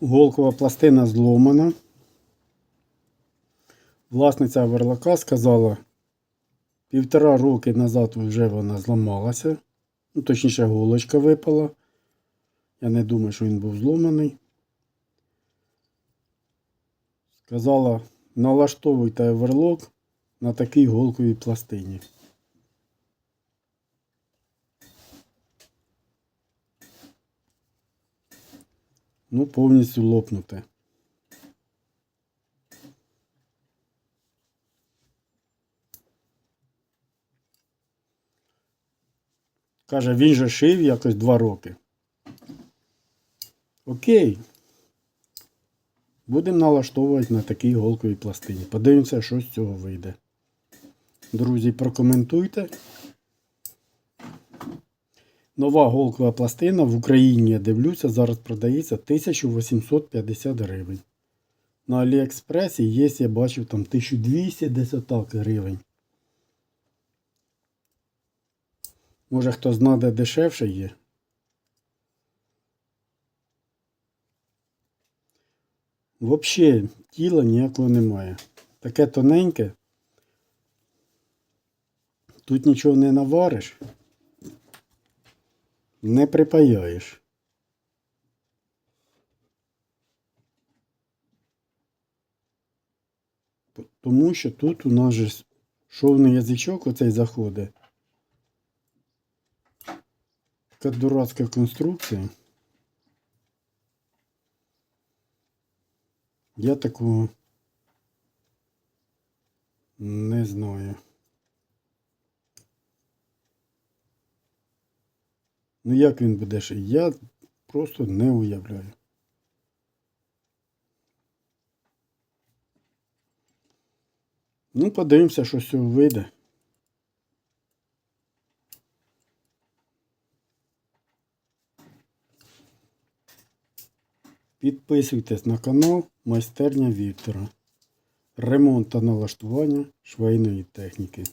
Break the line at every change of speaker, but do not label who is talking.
Голкова пластина зломана. Власниця верлака сказала, півтора роки назад вже вона зламалася. Ну, точніше, голочка випала. Я не думаю, що він був зломаний. Сказала, налаштовуйте оверлок на такій голковій пластині. Ну, повністю лопнуте. Каже, він же шив якось два роки. Окей. Будемо налаштовувати на такій голковій пластині. Подивимося, що з цього вийде. Друзі, прокоментуйте. Нова голкова пластина в Україні, я дивлюся, зараз продається 1850 гривень. На Аліекспресі є, я бачив, там 1200 десь отак гривень. Може хто знає, де дешевше є. Взагалі тіла ніякого немає. Таке тоненьке. Тут нічого не навариш, не припаяєш. Тому що тут у нас же шовний язичок оцей заходить. Така дурацька конструкція. Я такого не знаю. Ну як він буде ще? Я просто не уявляю. Ну, подивимося, що з вийде. Підписуйтесь на канал Майстерня Віктора. Ремонт та налаштування швейної техніки.